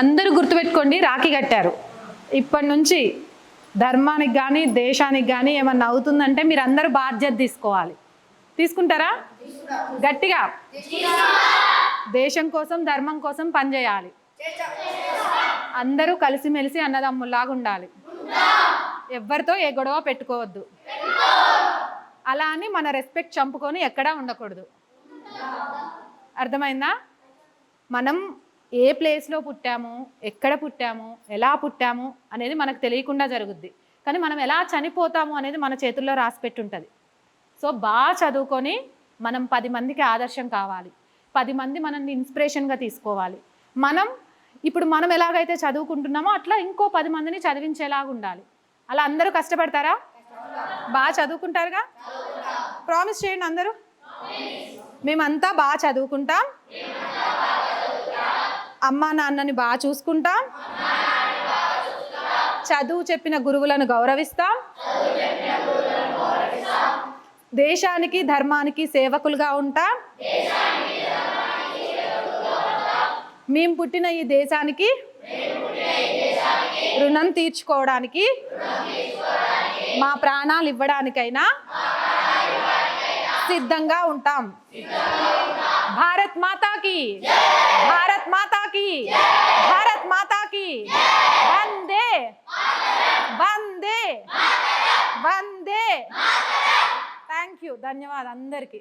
అందరూ గుర్తుపెట్టుకోండి రాఖీ కట్టారు. ఇప్పటి నుంచి ధర్మానికి కానీ దేశానికి కానీ ఏమన్నా అవుతుందంటే మీరు అందరూ బాధ్యత తీసుకోవాలి. తీసుకుంటారా? గట్టిగా. దేశం కోసం ధర్మం కోసం పనిచేయాలి అందరూ కలిసిమెలిసి అన్నదమ్ముల్లాగా ఉండాలి. ఎవరితో ఏ గొడవ పెట్టుకోవద్దు. అలా అని మన రెస్పెక్ట్ చంపుకొని ఎక్కడా ఉండకూడదు. అర్థమైందా? మనం ఏ ప్లేస్లో పుట్టాము? ఎక్కడ పుట్టాము? ఎలా పుట్టాము? అనేది మనకు తెలియకుండా జరుగుద్ది. కానీ మనం ఎలా చనిపోతాము అనేది మన చేతుల్లో రాసి పెట్టుంటుంది. సో బాగా చదువుకొని మనం పది మందికి ఆదర్శం కావాలి. పది మంది మనల్ని ఇన్స్పిరేషన్గా తీసుకోవాలి. మనం ఇప్పుడు మనం ఎలాగైతే చదువుకుంటున్నామో అట్లా ఇంకో పది మందిని చదివించేలాగా ఉండాలి. అలా అందరూ కష్టపడతారా? బాగా చదువుకుంటారుగా? ప్రామిస్ చేయండి అందరూ. మేమంతా బాగా చదువుకుంటాం. అమ్మా నాన్నని బాగా చూసుకుంటాం. చదువు చెప్పిన గురువులను గౌరవిస్తాం. దేశానికి ధర్మానికి సేవకులుగా ఉంటాం. మేము పుట్టిన ఈ దేశానికి రుణం తీర్చుకోవడానికి మా ప్రాణాలు ఇవ్వడానికైనా సిద్ధంగా ఉంటాం భారత్ మాతాకి భారత్ మాతాకి భారత్ మాతాకి వందే వందే వందే థ్యాంక్ యూ ధన్యవాదాలు అందరికీ